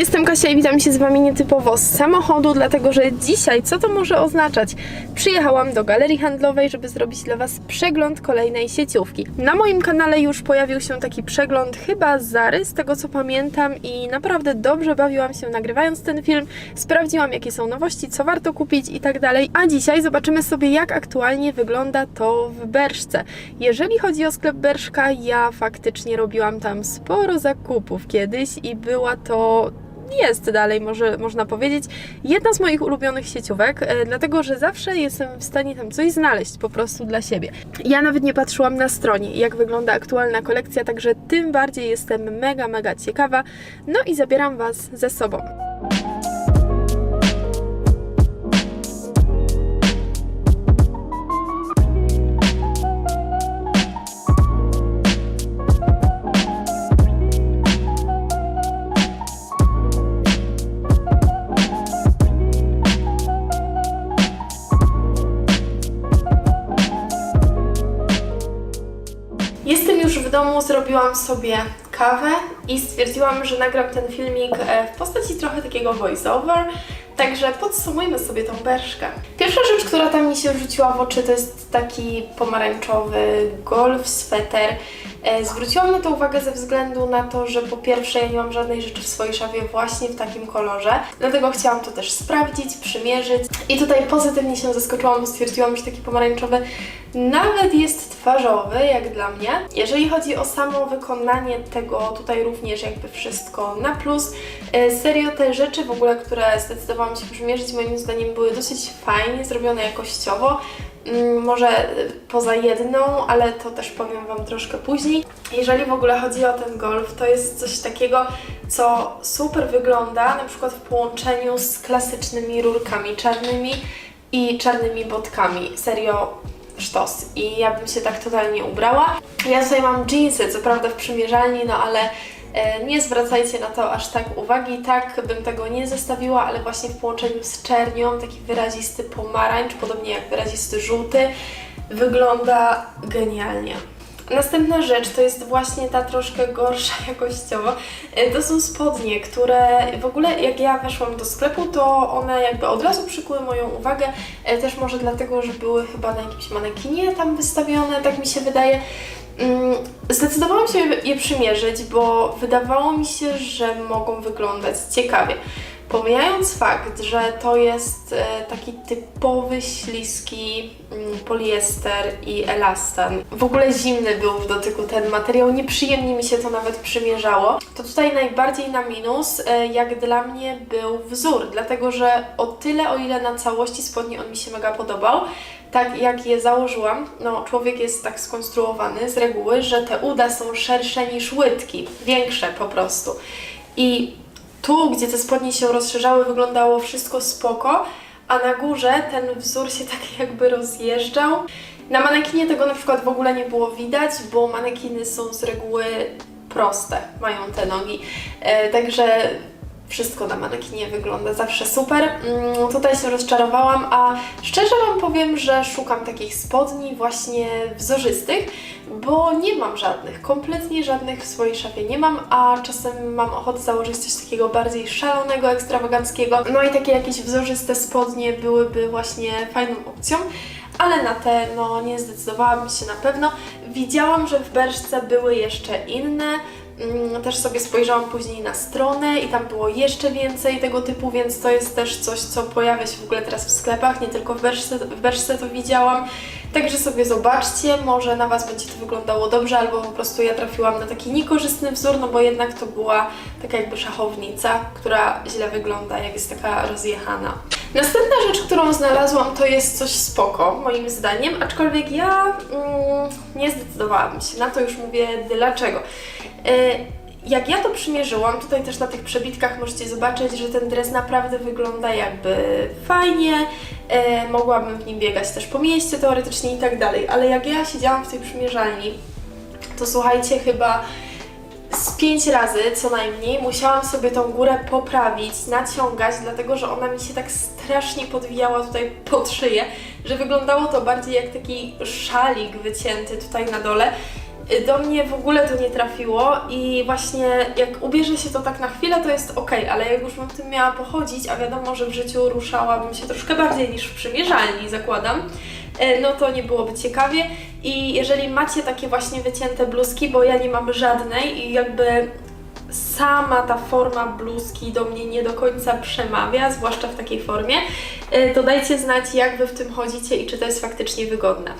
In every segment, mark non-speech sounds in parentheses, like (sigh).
jestem Kasia i witam się z Wami nietypowo z samochodu, dlatego że dzisiaj, co to może oznaczać? Przyjechałam do galerii handlowej, żeby zrobić dla Was przegląd kolejnej sieciówki. Na moim kanale już pojawił się taki przegląd, chyba Zary, z tego co pamiętam i naprawdę dobrze bawiłam się nagrywając ten film. Sprawdziłam jakie są nowości, co warto kupić i tak dalej, a dzisiaj zobaczymy sobie jak aktualnie wygląda to w Berszce. Jeżeli chodzi o sklep Berszka, ja faktycznie robiłam tam sporo zakupów kiedyś i była to jest dalej, może, można powiedzieć, jedna z moich ulubionych sieciówek, e, dlatego że zawsze jestem w stanie tam coś znaleźć po prostu dla siebie. Ja nawet nie patrzyłam na stronie, jak wygląda aktualna kolekcja, także tym bardziej jestem mega, mega ciekawa. No i zabieram Was ze sobą. Zrobiłam sobie kawę i stwierdziłam, że nagram ten filmik e, w postaci trochę takiego voice-over. Także podsumujmy sobie tą berszkę. Pierwsza rzecz, która tam mi się rzuciła w oczy, to jest taki pomarańczowy golf sweter. E, Zwróciłam na to uwagę ze względu na to, że po pierwsze ja nie mam żadnej rzeczy w swojej szafie właśnie w takim kolorze, dlatego chciałam to też sprawdzić, przymierzyć i tutaj pozytywnie się zaskoczyłam, bo stwierdziłam, że taki pomarańczowy nawet jest twarzowy, jak dla mnie. Jeżeli chodzi o samo wykonanie tego, tutaj również jakby wszystko na plus. E, Serio te rzeczy w ogóle, które zdecydowałam się przymierzyć, moim zdaniem były dosyć fajnie zrobione jakościowo. Mm, Może poza jedną, ale to też powiem Wam troszkę później. Jeżeli w ogóle chodzi o ten golf, to jest coś takiego, co super wygląda, na przykład w połączeniu z klasycznymi rurkami czarnymi i czarnymi botkami. Serio, sztos. I ja bym się tak totalnie ubrała. Ja tutaj mam jeansy, co prawda w przymierzalni, no ale nie zwracajcie na to aż tak uwagi. Tak bym tego nie zestawiła, ale właśnie w połączeniu z czernią, taki wyrazisty pomarańcz, podobnie jak wyrazisty żółty, wygląda genialnie. Następna rzecz to jest właśnie ta troszkę gorsza (laughs) jakościowo. E, To są spodnie, które w ogóle jak ja weszłam do sklepu, to one jakby od razu przykuły moją uwagę. E, Też może dlatego, że były chyba na jakimś manekinie tam wystawione, tak mi się wydaje. Mm, Zdecydowałam się je przymierzyć, bo wydawało mi się, że mogą wyglądać ciekawie. Pomijając fakt, że to jest e, taki typowy śliski mm, poliester i elastan. W ogóle zimny był w dotyku ten materiał, nieprzyjemnie mi się to nawet przymierzało. To tutaj najbardziej na minus, e, jak dla mnie, był wzór, dlatego że o tyle, o ile na całości spodni on mi się mega podobał, tak jak je założyłam, no człowiek jest tak skonstruowany z reguły, że te uda są szersze niż łydki, większe po prostu. I tu, gdzie te spodnie się rozszerzały, wyglądało wszystko spoko, a na górze ten wzór się tak (laughs) jakby rozjeżdżał. Na manekinie tego na przykład w ogóle nie było widać, bo manekiny są z reguły proste, mają te nogi. E, także wszystko na manekinie wygląda zawsze super. Mm, tutaj się rozczarowałam, a szczerze Wam powiem, że szukam takich spodni właśnie wzorzystych, bo nie mam żadnych, kompletnie żadnych w swojej szafie nie mam, a czasem mam ochotę założyć coś takiego bardziej szalonego, ekstrawaganckiego. No i takie jakieś wzorzyste spodnie byłyby właśnie fajną opcją. Ale na te, no nie zdecydowałam się na pewno. Widziałam, że w Berszce były jeszcze inne, Też sobie spojrzałam później na stronę i tam było jeszcze więcej tego typu, więc to jest też coś, co pojawia się w ogóle teraz w sklepach, nie tylko w Berszce, w to widziałam. Także sobie zobaczcie, może na Was będzie to wyglądało dobrze, albo po prostu ja trafiłam na taki niekorzystny wzór, no bo jednak to była taka jakby szachownica, która źle wygląda, jak jest taka rozjechana. Następna rzecz, którą znalazłam, to jest coś spoko, moim zdaniem, aczkolwiek ja mm, nie zdecydowałam się na to, już mówię dlaczego. E, Jak ja to przymierzyłam, tutaj też na tych przebitkach możecie zobaczyć, że ten dres naprawdę wygląda jakby fajnie, e, mogłabym w nim biegać też po mieście teoretycznie i tak dalej, ale jak ja siedziałam w tej przymierzalni, to słuchajcie, chyba z pięć razy co najmniej musiałam sobie tą górę poprawić, naciągać, dlatego że ona mi się tak strasznie podwijała tutaj pod szyję, że wyglądało to bardziej jak taki szalik wycięty tutaj na dole. Do mnie w ogóle to nie trafiło i właśnie jak ubierze się to tak na chwilę, to jest ok, ale jak już bym w tym miała pochodzić, a wiadomo, że w życiu ruszałabym się troszkę bardziej niż w przymierzalni, zakładam, e, no to nie byłoby ciekawie. I jeżeli macie takie właśnie wycięte bluzki, bo ja nie mam żadnej i jakby sama ta forma bluzki do mnie nie do końca przemawia, zwłaszcza w takiej formie, y, to dajcie znać, jak Wy w tym chodzicie i czy to jest faktycznie wygodne.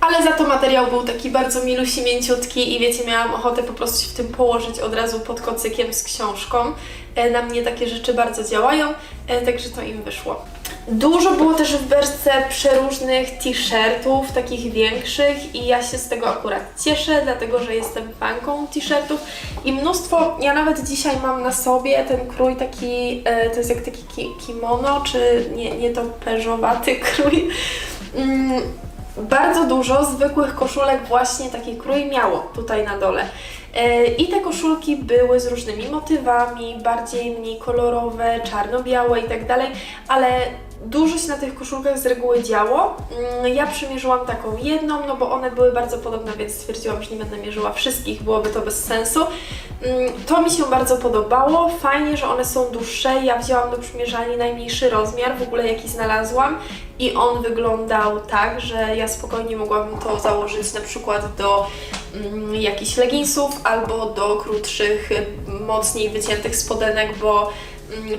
Ale za to materiał był taki bardzo milusi, mięciutki i wiecie, miałam ochotę po prostu się w tym położyć od razu pod kocykiem z książką. E, Na mnie takie rzeczy bardzo działają, e, także to im wyszło. Dużo było też w Berce przeróżnych t-shirtów, takich większych i ja się z tego akurat cieszę, dlatego że jestem fanką t-shirtów i mnóstwo, ja nawet dzisiaj mam na sobie ten krój taki, e, to jest jak taki ki kimono, czy nie, nie to peżowaty (laughs) krój. Mm, bardzo dużo zwykłych koszulek właśnie taki krój miało tutaj na dole. E, I te koszulki były z różnymi motywami, bardziej mniej kolorowe, czarno-białe i tak dalej, ale dużo się na tych koszulkach z reguły działo. Mm, Ja przymierzyłam taką jedną, no bo one były bardzo podobne, więc stwierdziłam, że nie będę mierzyła wszystkich, byłoby to bez sensu. Mm, To mi się bardzo podobało. Fajnie, że one są dłuższe. Ja wzięłam do przymierzalni najmniejszy rozmiar, w ogóle jaki znalazłam. I on wyglądał tak, że ja spokojnie mogłabym to założyć na przykład do mm, jakichś leginsów albo do krótszych, mocniej wyciętych spodenek, bo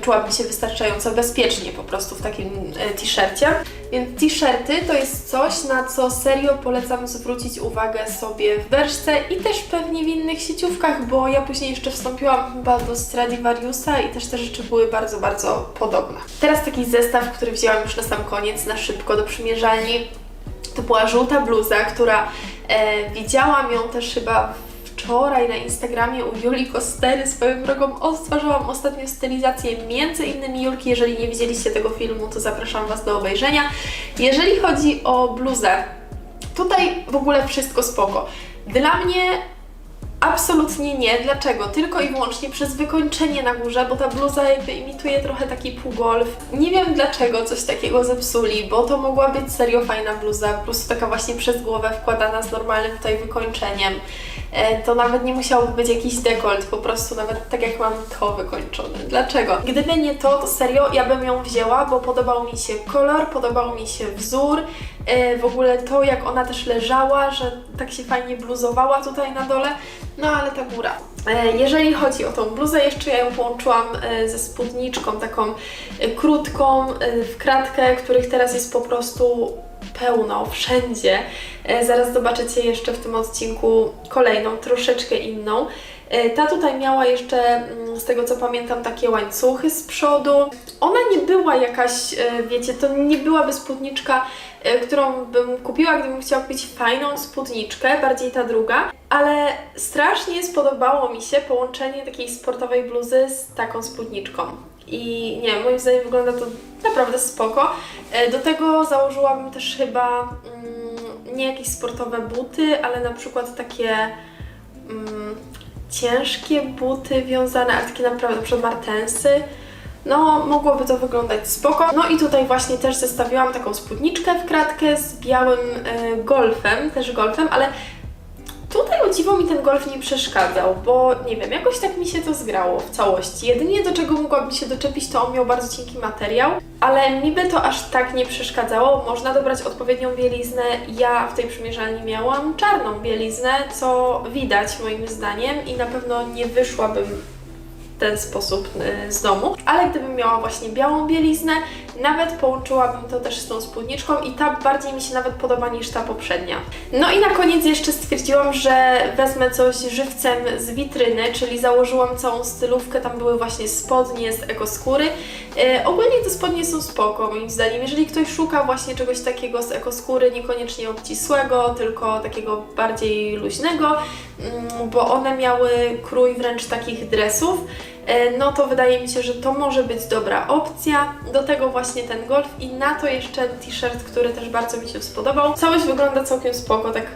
czułabym się wystarczająco bezpiecznie po prostu w takim e, t-shircie. Więc t-shirty to jest coś, na co serio polecam zwrócić uwagę sobie w Berszce i też pewnie w innych sieciówkach, bo ja później jeszcze wstąpiłam chyba do Stradivariusa i też te rzeczy były bardzo, bardzo podobne. Teraz taki zestaw, który wzięłam już na sam koniec, na szybko do przymierzalni. To była żółta bluza, która e, widziałam ją też chyba wczoraj na Instagramie u Julii Kostery swoją drogą odtwarzałam ostatnio stylizację między innymi Julki. Jeżeli nie widzieliście tego filmu, to zapraszam Was do obejrzenia. Jeżeli chodzi o bluzę, tutaj w ogóle wszystko spoko. Dla mnie Absolutnie nie. Dlaczego? Tylko i wyłącznie przez wykończenie na górze, bo ta bluza jakby imituje trochę taki półgolf. Nie wiem dlaczego coś takiego zepsuli, bo to mogła być serio fajna bluza, po prostu taka właśnie przez głowę wkładana z normalnym tutaj wykończeniem. E, To nawet nie musiał być jakiś dekolt, po prostu nawet tak jak mam to wykończone. Dlaczego? Gdyby nie to, to serio ja bym ją wzięła, bo podobał mi się kolor, podobał mi się wzór, e, w ogóle to jak ona też leżała, że tak się fajnie bluzowała tutaj na dole. No ale ta góra. E, Jeżeli chodzi o tą bluzę, jeszcze ja ją połączyłam ze spódniczką taką krótką w kratkę, których teraz jest po prostu pełno, wszędzie. E, Zaraz zobaczycie jeszcze w tym odcinku kolejną, troszeczkę inną. E, Ta tutaj miała jeszcze, mm, z tego co pamiętam, takie łańcuchy z przodu. Ona nie była jakaś, e, wiecie, to nie byłaby spódniczka, którą bym kupiła, gdybym chciała kupić fajną spódniczkę, bardziej ta druga. Ale strasznie spodobało mi się połączenie takiej sportowej bluzy z taką spódniczką. I nie moim zdaniem wygląda to naprawdę spoko. E, Do tego założyłabym też chyba mm, nie jakieś sportowe buty, ale na przykład takie mm, ciężkie buty wiązane, ale takie naprawdę, na przykład martensy. No, mogłoby to wyglądać spoko. No i tutaj właśnie też zestawiłam taką spódniczkę w kratkę z białym e, golfem, też golfem, ale Tutaj o dziwo mi ten golf nie przeszkadzał, bo nie wiem, jakoś tak mi się to zgrało w całości. Jedynie do czego mogłabym się doczepić, to on miał bardzo cienki materiał, ale mi by to aż tak nie przeszkadzało. Można dobrać odpowiednią bieliznę. Ja w tej przymierzalni miałam czarną bieliznę, co widać moim zdaniem i na pewno nie wyszłabym ten sposób y, z domu. Ale gdybym miała właśnie białą bieliznę, nawet połączyłabym to też z tą spódniczką i ta bardziej mi się nawet podoba niż ta poprzednia. No i na koniec jeszcze stwierdziłam, że wezmę coś żywcem z witryny, czyli założyłam całą stylówkę, tam były właśnie spodnie z ekoskóry. E, ogólnie te spodnie są spoko moim zdaniem, jeżeli ktoś szuka właśnie czegoś takiego z ekoskóry, niekoniecznie obcisłego, tylko takiego bardziej luźnego, mm, bo one miały krój wręcz takich dresów, no to wydaje mi się, że to może być dobra opcja. Do tego właśnie ten golf i na to jeszcze t-shirt, który też bardzo mi się spodobał. Całość wygląda całkiem spoko, tak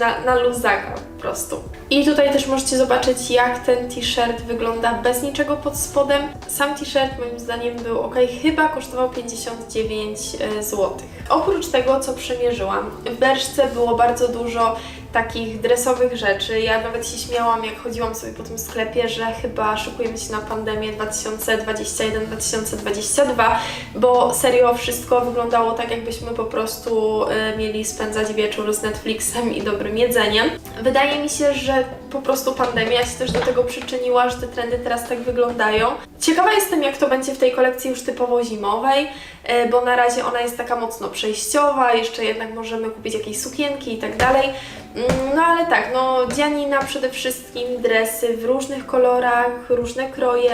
na, na luzaka po prostu. I tutaj też możecie zobaczyć, jak ten t-shirt wygląda bez niczego pod spodem. Sam t-shirt moim zdaniem był ok, chyba kosztował 59 zł. Oprócz tego, co przymierzyłam, w Berszce było bardzo dużo takich dresowych rzeczy. Ja nawet się śmiałam, jak chodziłam sobie po tym sklepie, że chyba szykujemy się na pandemię 2021-2022, bo serio wszystko wyglądało tak, jakbyśmy po prostu y, mieli spędzać wieczór z Netflixem i dobrym jedzeniem. Wydaje mi się, że po prostu pandemia się też do tego przyczyniła, że te trendy teraz tak wyglądają. Ciekawa jestem, jak to będzie w tej kolekcji już typowo zimowej, e, bo na razie ona jest taka mocno przejściowa, jeszcze jednak możemy kupić jakieś sukienki i tak dalej. Mm, No ale tak, no Dianina przede wszystkim dresy w różnych kolorach, różne kroje.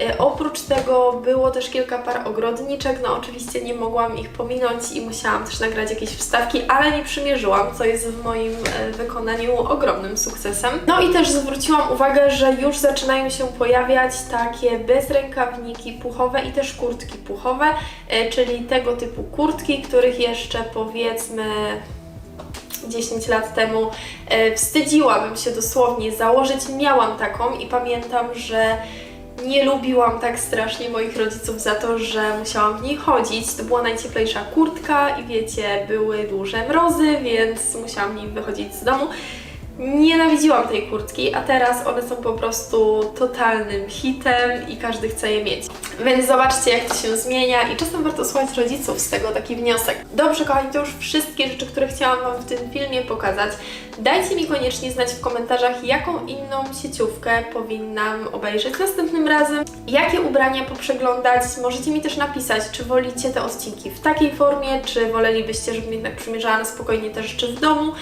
E, Oprócz tego było też kilka par ogrodniczek, no oczywiście nie mogłam ich pominąć i musiałam też nagrać jakieś wstawki, ale nie przymierzyłam, co jest w moim e, wykonaniu ogromnym sukcesem. No i też zwróciłam uwagę, że już zaczynają się pojawiać takie bezrękawniki puchowe i też kurtki puchowe, e, czyli tego typu kurtki, których jeszcze powiedzmy 10 lat temu e, wstydziłabym się dosłownie założyć. Miałam taką i pamiętam, że nie lubiłam tak strasznie moich rodziców za to, że musiałam w niej chodzić. To była najcieplejsza kurtka i wiecie, były duże mrozy, więc musiałam w niej wychodzić z domu. Nienawidziłam tej kurtki, a teraz one są po prostu totalnym hitem i każdy chce je mieć. Więc zobaczcie, jak to się zmienia i czasem warto słuchać rodziców z tego taki wniosek. Dobrze, kochani, to już wszystkie rzeczy, które chciałam Wam w tym filmie pokazać. Dajcie mi koniecznie znać w komentarzach, jaką inną sieciówkę powinnam obejrzeć następnym razem, jakie ubrania poprzeglądać. Możecie mi też napisać, czy wolicie te odcinki w takiej formie, czy wolelibyście, żebym jednak przymierzała na spokojnie te rzeczy w domu.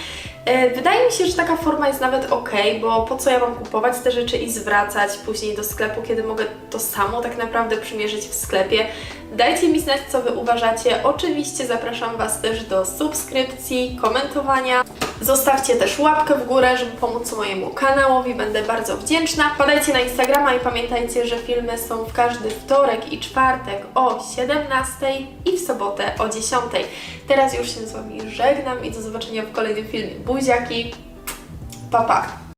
E, Wydaje mi się, że taka forma jest nawet ok, bo po co ja mam kupować te rzeczy i zwracać później do sklepu, kiedy mogę to samo tak naprawdę przymierzyć w sklepie. Dajcie mi znać, co Wy uważacie. Oczywiście zapraszam Was też do subskrypcji, komentowania. Zostawcie też łapkę w górę, żeby pomóc mojemu kanałowi, będę bardzo wdzięczna. Podajcie na Instagrama i pamiętajcie, że filmy są w każdy wtorek i czwartek o 17 i w sobotę o 10. Teraz już się z Wami żegnam i do zobaczenia w kolejnym filmie. Buziaki, pa pa!